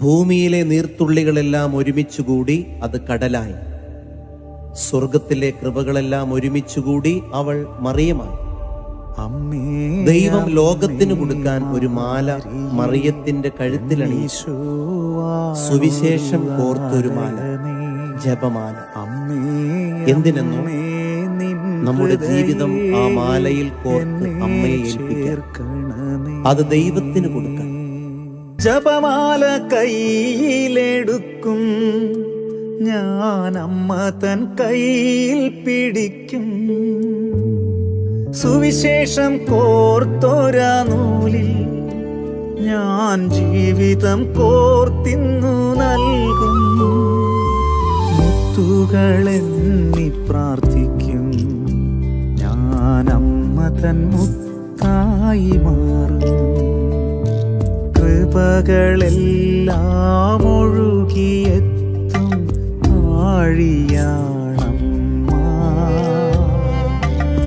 ഭൂമിയിലെ നീർത്തുള്ളികളെല്ലാം ഒരുമിച്ചുകൂടി അത് കടലായി. സ്വർഗത്തിലെ കൃപകളെല്ലാം ഒരുമിച്ചുകൂടി അവൾ മറിയമായി. ദൈവം ലോകത്തിന് കൊടുക്കാൻ ഒരു മാല മറിയത്തിന്റെ കഴുത്തിലണിയിച്ചു സുവിശേഷം കോർത്തൊരു മാല. ജപമാല. എന്തിനെന്നോ നമ്മുടെ ജീവിതം ആ മാലയിൽ കോർത്ത് അമ്മയെ ഏൽപ്പിക്കാൻ അത് ദൈവത്തിന് കൊടുക്കാൻ ജപമാല കയ്യിലെടുക്കും. ഞാൻ അമ്മ തൻ കയ്യിൽ പിടിക്കും. സുവിശേഷം കോർത്തൊരാ നൂലിൽ ഞാൻ ജീവിതം കോർത്തിന്നു നൽകും. മുത്തുകളെന്നി പ്രാർത്ഥിക്കും. ഞാൻ അമ്മ തൻ മുത്തായി മാറും. കൃപകളെല്ലാം ഒഴുകിയെത്തും ആഴിയാ